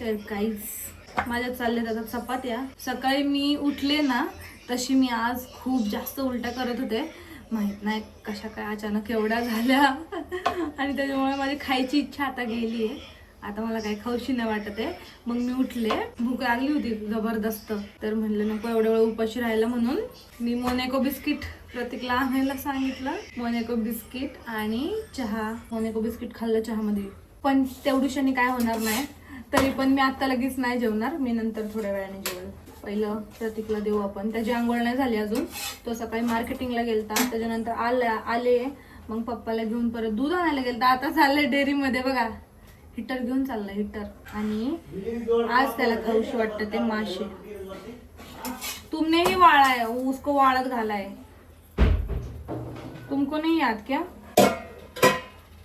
तर काहीच माझ्या चालल्या आता चपात्या. सकाळी मी उठले ना तशी मी आज खूप जास्त उलट्या करत होते. माहीत नाही कशा काय अचानक एवढ्या झाल्या. आणि त्याच्यामुळे माझी खायची इच्छा आता गेली आहे. आता मला काही खाऊशी नाही वाटत आहे. मग मी उठले. भूक लागली होती जबरदस्त. तर म्हणलं नको एवढ्या वेळ उपाशी राहायला म्हणून. मी मोनेको बिस्किट प्रतीकला आणायला सांगितलं. मोनेको बिस्किट आणि चहा. मोनेको बिस्किट खाल्लं चहामध्ये. पण तेवढीशाने काय होणार नाही. तरी पण मी आता लगेच नाही जेवणार. मी नंतर थोड्या वेळाने जेवेल. पहिलं प्रतीकला देऊ आपण. त्याची आंघोळ नाही झाली अजून. तो सकाळी मार्केटिंगला गेलता. त्याच्यानंतर आला आले. मग पप्पाला घेऊन परत दूध आणायला गेलता. आता चाललंय डेअरीमध्ये बघा. हिटर घेऊन चाललंय हिटर. आणि आज त्याला खाऊशी वाटतं ते मासे. तुमनेही वाळाय वाळा है उसको वाळत घालाय. तुमको नाही याद क्या?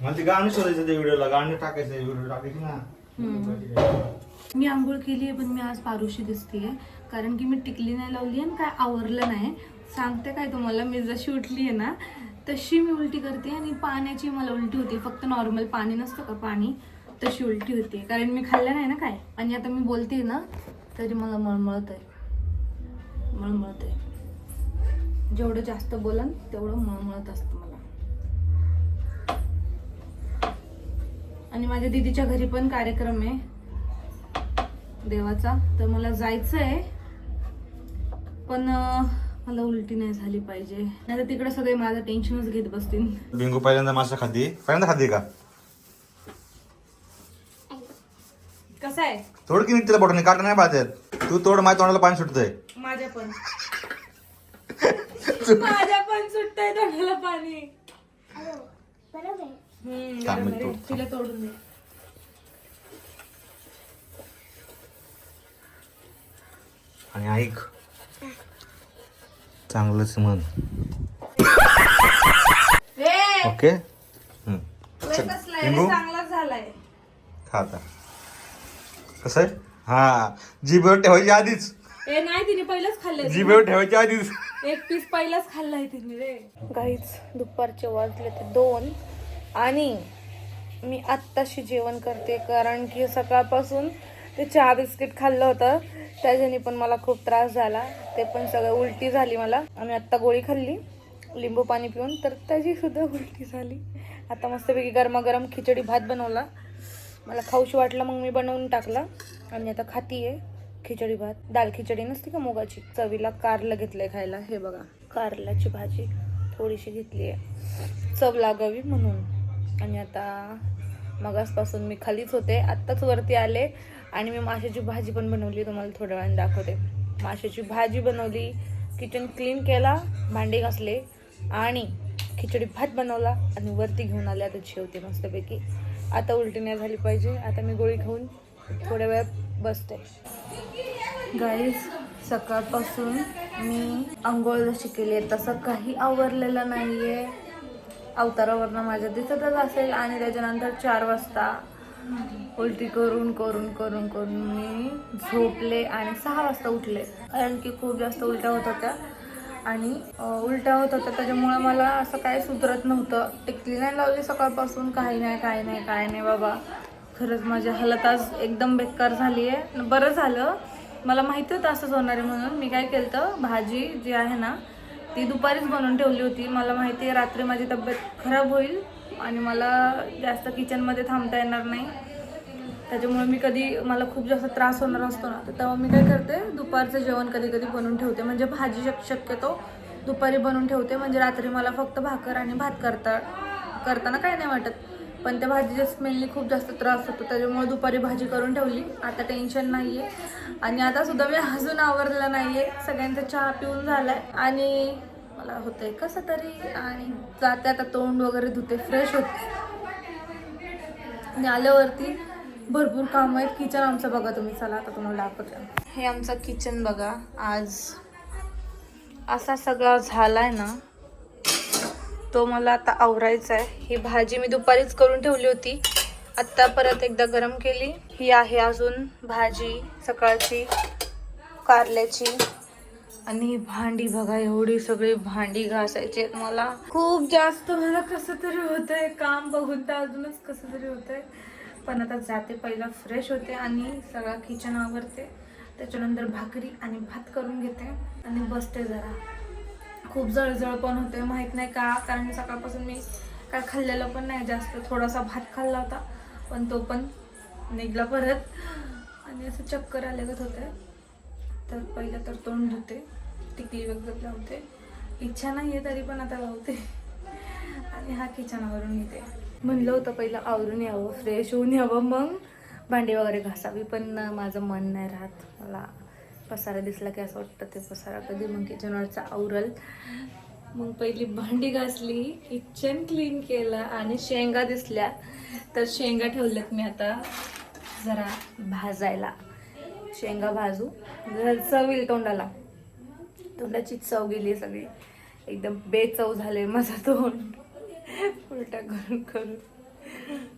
मला ते गाणं शोधायचं त्या व्हिडिओला गाणं टाकायचं व्हिडिओ टाकायची ना. मी आंघोळ केली आहे पण मी आज पारुशी दिसतीये. कारण की मी टिकली नाही लावली आणि काय आवरलं नाही. सांगते काय तुम्हाला मी जशी उठली आहे ना तशी मी उलटी करते आणि पाण्याची मला उलटी होती. फक्त नॉर्मल पाणी नसतं का पाणी तशी उलटी होती. कारण मी खाल्लं नाही ना काय. आणि आता मी बोलते ना तरी मला मळमळत आहे मळमळत आहे जेवढं जास्त बोलन तेवढं मळमळत असतं मला. आणि माझ्या दिदीच्या घरी पण कार्यक्रम आहे. देवाचा. तर मला जायचं आहे पण मला उलटी नाही झाली पाहिजे. नाही तर तिकडे सगळे माझं टेन्शनच घेत बसतील. बिंगू पहिल्यांदा मासा खाती? पहिल्यांदा खाती का? कसं आहे? तोड की तिला बोटून? काटा नाही पाहतात तू तोड माझ्या तोंडाला पाणी सुटतंय. माझ्या पण. माझ्या पण सुटतंय तोंडाला पाणी. हम्म, थांब, गरम मी आहे. तोडतो. तिला तोडून दे. आणि ऐक. चांगलंच म्हण. ए, ओके? हम्म. लय चल, कसलाय, बिंगू चांगलाच झालाय. खा आता. कसं आहे? हा जिभेवर ठेवायची आधीच. ए नाही तिने पहिलंच खाल्लंय जिभेवर ठेवायची आधीच. एक पीस पहिलाच खाल्लाय तिने रे. गाईच दुपारचे वाजले ते दोन. आणि मी आत्ताशी जेवण करते कारण की सकाळपासून ते चहा बिस्किट खाल्लं होतं. त्याच्याने पण मला खूप त्रास झाला. ते पण सगळं उलटी झाली मला. आणि आत्ता गोळी खाल्ली लिंबू पाणी पिऊन. तर त्याची सुद्धा उलटी झाली. आता मस्तपैकी गरमागरम खिचडी भात बनवला. मला खाऊशी वाटलं मग मी बनवून टाकला. आणि आता खातीये खिचडी भात. दाल खिचडी नसते का मुगाची? चवीला कारलं घेतलंय खायला. हे बघा कारल्याची भाजी थोडीशी घेतली आहे चव लागावी म्हणून. आणि आता मगासपासून मी खालीच होते आत्ताच वरती आले आणि मी माशाची भाजी पण बनवली तुम्हाला थोड्या वेळाने दाखवते. माशाची भाजी बनवली किचन क्लीन केला भांडे घासले आणि खिचडी भात बनवला आणि वरती घेऊन आले आता जेवते मस्तपैकी. आता उलटी नाही झाली पाहिजे आता मी गोळी खाऊन थोड्या वेळात बसते. गाईज सकाळपासून मी आंघोळ जशी केली आहे तसं काही आवरलेलं नाही आहे अवतारावरनं माझ्या दिसतच असेल आणि त्याच्यानंतर चार वाजता उलटी करून करून करून करून मी झोपले आणि सहा वाजता उठले. कारण की खूप जास्त उलट्या होत होत्या. आणि उलट्या होत होत्या. त्याच्यामुळं मला असं काय सुधरत नव्हतं. टिकली नाही लावली सकाळपासून. काही नाही काही नाही काय नाही बाबा. खरंच माझी हालत आज एकदम बेकार झाली आहे. बरं झालं. मला माहिती होतं असंच होणार आहे म्हणून. मी काय केलं तर भाजी जी आहे ना ती दुपारीच बनवून ठेवली होती. मला माहिती आहे रात्री माझी तब्येत खराब होईल आणि मला जास्त किचनमध्ये थांबता येणार नाही. त्याच्यामुळे मी कधी मला खूप जास्त त्रास होणार असतो ना तर तेव्हा मी काय करते दुपारचं जेवण कधी कधी बनवून ठेवते. म्हणजे भाजी शक शक्यतो दुपारी बनवून ठेवते. म्हणजे रात्री मला फक्त भाकर आणि भात करता करताना काही नाही वाटत. पण त्या भाजीच्या स्मेलनी खूप जास्त त्रास होतो. त्याच्यामुळे दुपारी भाजी करून ठेवली. आता टेन्शन नाही आहे आणि आतासुद्धा मी अजून आवरलं नाही आहे सगळ्यांचा चहा पिऊन झाला आहे आणि मला होतंय. कसं तरी आणि जाते आता तोंड वगैरे धुते फ्रेश होते. आणि आल्यावरती भरपूर काम आहेत. किचन आमचं बघा तुम्ही. चला आता तुम्हाला दाखवते. हे आमचं किचन बघा. आज असा सगळा झालाय ना तो मला आता आवरायचा आहे. ही भाजी मी दुपारीच करून ठेवली होती. आत्ता परत एकदा गरम केली. ही आहे अजून भाजी सकाळची कारल्याची. आणि भांडी बघा एवढी सगळी भांडी घासायची मला. खूप जास्त मला कसं तरी होत आहे काम बघून तर अजूनच कसं तरी होत आहे पण आता जाते पहिला फ्रेश होते आणि सगळं किचन आवरते. त्याच्यानंतर भाकरी आणि भात करून घेते. आणि बसते जरा. खूप जळजळ पण होते माहीत नाही का? कारण सकाळपासून मी काय खाल्लेलं पण नाही जास्त. थोडासा भात खाल्ला होता पण तो पण निघला परत. आणि असं चक्कर आलेगत होते तर पहिलं तर तोंड धुते. टिकली वगैरे लावते इच्छा नाही आहे तरी पण आता लावते आणि हा किचनावरून येते. म्हणलं होतं पहिलं आवरून यावं फ्रेश होऊन यावं मग भांडी वगैरे घासावी पण माझं मन नाही राहत. मला पसारा दिसला की असं वाटतं ते पसारा कधी मग किचनवरचा आवरल. मग पहिली भांडी घासली किचन क्लीन केलं आणि शेंगा दिसल्या. तर शेंगा ठेवल्यात मी आता. जरा भाजायला. शेंगा भाजू. जरा चव तोंडाला. तोंडाची चव गेली सगळी. एकदम बेचव झाले माझा तोंड. उलटा करून करून.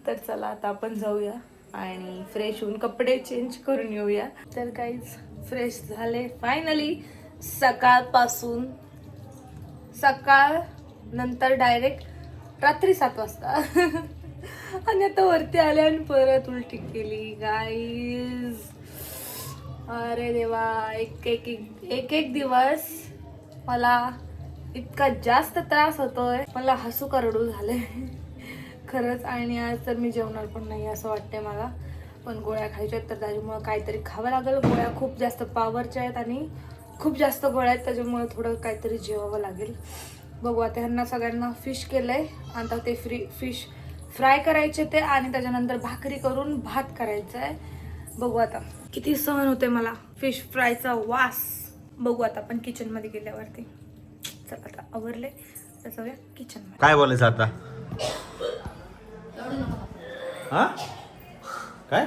तर चला आता आपण जाऊया आणि फ्रेश होऊन कपडे चेंज करून येऊया. तर काहीच फ्रेश झाले फायनली सकाळपासून सकाळ नंतर डायरेक्ट रात्री सात वाजता. आणि आता वरती आले आणि परत उलटी केली. गाईज अरे देवा एक एक एक एक दिवस मला इतका जास्त त्रास होतोय. मला हसू करडू झालंय. खरंच आणि आज तर मी जेवणार पण नाही असं वाटतंय मला. पण गोळ्या खायच्या आहेत तर त्याच्यामुळं काहीतरी खावं लागेल. गोळ्या खूप जास्त पावरच्या आहेत आणि खूप जास्त गोळ्या आहेत त्याच्यामुळे थोडं काहीतरी जेवावं लागेल. बघू आता ह्यांना सगळ्यांना फिश केलंय. आता ते फ्री फिश फ्राय करायचे ते आणि त्याच्यानंतर भाकरी करून भात करायचा आहे बघू आता. किती सहन होते मला. फिश फ्रायचा वास. बघू आता आपण किचनमध्ये गेल्यावरती. चल आता आवरले. तर जाऊया किचनमध्ये काय बोलायचं आता? हा? काय?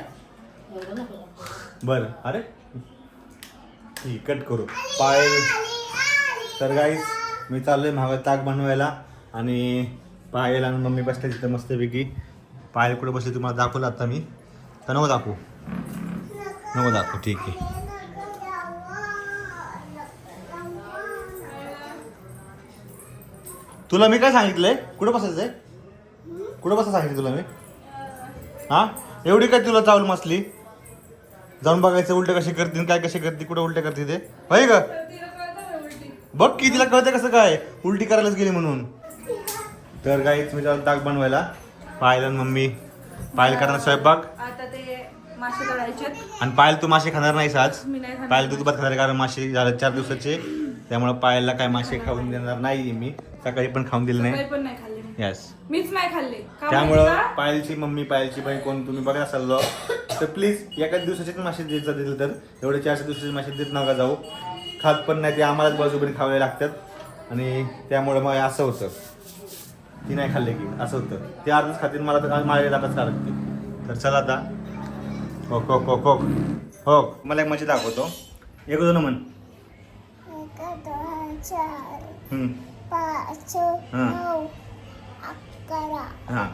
बर. अरे. ठीक कट करू. पाय तर गाईस मी चाललोय महागात ताक बनवायला आणि पायल आणि मम्मी बसल्या तिथं मस्तपैकी. पायल कुठे बसली तुम्हाला दाखवलं आता मी. तर नव दाखवू. नको दाखव ठीक आहे. तुला मी काय सांगितलंय? कुठं बसायचंय? कुठं बसा सांगितलं तुला मी? हा? एवढी काय तुला चावल मसली? जाऊन बघायचं उलटे कसे करतील काय कसे करते कुठं उलटे करते ते? होय का बघ की तिला कळतं कसं काय? उलटी करायलाच गेली म्हणून. तर काय मी त्याला दाग बनवायला. पाहिलं आणि मम्मी? पायल करणार स्वयंपाक? मासे तळायचे आणि पायल तू मासे खाणार नाहीस आज. मी नाही खाणार. पायल दूध भात खाणार कारण मासे झाले चार दिवसाचे. त्यामुळे पायलला काय मासे खाऊन देणार नाही मी. सकाळी पण खाऊन दिले नाही. काही पण नाही खाल्ले मी. यस मीच नाही खाल्ले. का त्यामुळं माहिती का? पायलची मम्मी पायलची बाई कोण तुम्ही बघा असाल तर प्लीज एका दिवसाचे मासे देत जा दिले तर. एवढे चारशे दिवसाचे मासे देत नका जाऊ. खात पण नाही ते आम्हालाच बाजूबरी खावे लागतात. आणि त्यामुळे मग असं होतं. ती नाही खाल्ले की असं होतं. ते अर्धच खातील मला तर माझ्या लागत का लागते तर चला आता. हो हो हो हो हो मला एक मच्छी दाखवतो. एक दोन म्हण. एक दोन चार हम्म. पाच हा. नऊ अकरा. हां.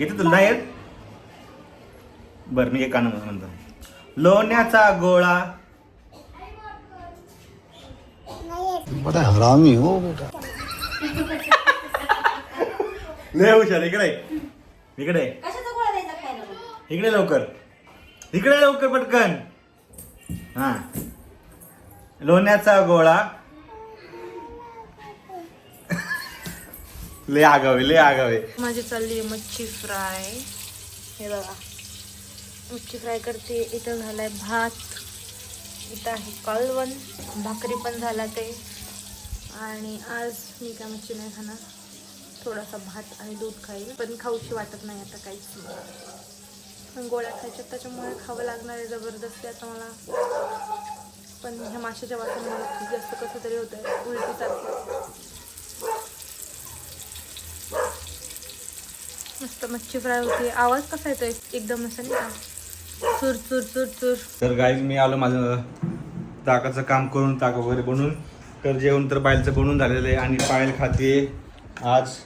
येते तुला नाही येत बरं मी एक कान म्हणतो लोण्याचा गोळा. नाही येत. बड़ा हरामी हो बेटा. लय हुशार इकडे. ये. इकडे. इकडे लवकर. इकडे लवकर पटकन. हा. लोण्याचा गोळा. लय आगावे लय आगावे. माझी चालली आहे मच्छी फ्राय. हे बघा. मच्छी फ्राय करते. इथं झालाय भात. इथं आहे कालवण. भाकरी पण झाला ते. आणि आज मी काय मच्छी नाही खाणार. थोडासा भात आणि दूध खाईल. पण खाऊशी वाटत नाही आता काहीच. गोळ्या खायच्या त्याच्यामुळे खावं लागणार आहे जबरदस्ती. आता मला पण ह्या माशाच्या वासाने मला खूप जास्त कसं तरी होतं उलटीसारखं मस्त मच्छी फ्राय होती. आवाज कसा येतोय? एकदम असं नाही का? चुर चुर चुर चुर. तर गाईज मी आलो माझं ताकाचं काम करून ताक वगैरे बनवून. तर जेवण तर पायलचं बनवून झालेलं आहे आणि पायल खाते. आज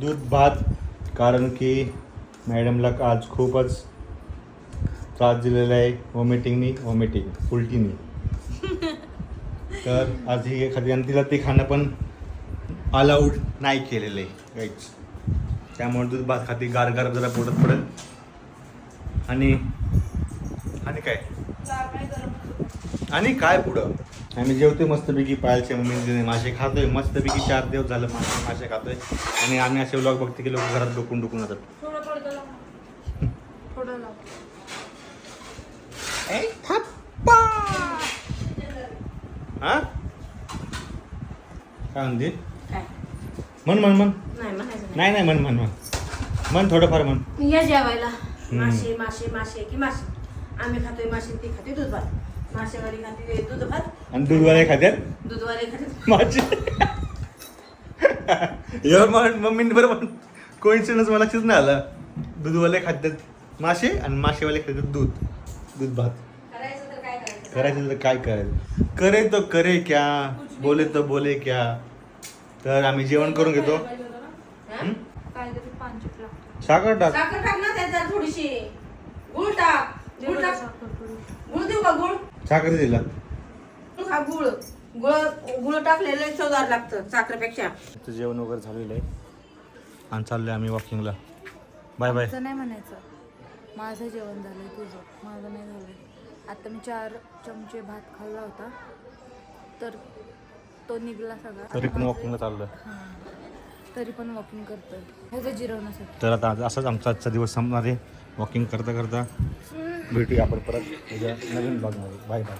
दूध भात कारण की मॅडमला आज खूपच त्रास दिलेला आहे. वॉमिटिंगनी वॉमिटिंग उलटीनी. तर आज ही खाते आणि तिला ते खाणं पण अलाउड नाही केलेलं आहे. गाईच त्यामुळे दूध भात खाते गार गार जरा पोटात पडेल. आणि आणि काय? आणि काय पुढं? आम्ही जेवतोय मस्तपैकी पायलच्या मम्मीने मासे खातोय. मस्तपैकी चार दिवस झालं मासे मासे खातोय. आणि आम्ही असे व्लॉग बघते की लोक घरात डोकून डोकून जातात थोडं थोडं लाव थोडं लाव हा काय म्हणते काय? म्हण म्हण म्हण. नाही म्हणायचं नाही. नाही म्हण म्हण म्हण. म्हण थोडंफार म्हण. नाही या जेवायला. मासे मासे मासे की मासे? आम्ही खातोय मासे ती खाते दूध भात मासेवाली खाते दूध भात आणि दूधवाले खात्यात? दूधवाले खाते माझी एवढं म्हण मम्मीने बरोबर कोइन्सिडन्स मला लक्षच नाही आलं. दूधवाले खात्यात मासे आणि मासेवाले खात्यात दूध. दूध भात करायचं तर काय करायचं? करायचं तर काय करायचं? करे तो करे क्या बोले तो बोले क्या. तर आम्ही जेवण करून घेतो. हा? साखर टाक. साखर टाक ना जरा थोडीशी. गुळ टाक. गुळ टाक. गुळ देऊ का गुळ? साखर दिला. हा गुळ. गुळ गुळ टाकलेलं चवदार लागतं साखरेपेक्षा. तर जेवण वगैरे झालेलं आहे. आणि चाललोय आम्ही वॉकिंगला बाय बाय असं नाही म्हणायचं. माझं जेवण झालंय तुझं. माझं नाही झालंय. आता मी चार चमचे भात खाल्ला होता. तर तो निघला सगळा. तरी पण वॉकिंगला चाललोय. हां. तरी पण वॉकिंग करतोय. ह्याचं जिरवण्यासाठी. तर आता आज- असाच आमचा आजचा दिवस संपणार आहे. वॉकिंग करता करता भेटूया आपण परत उद्या नवीन ब्लॉगमध्ये बाय बाय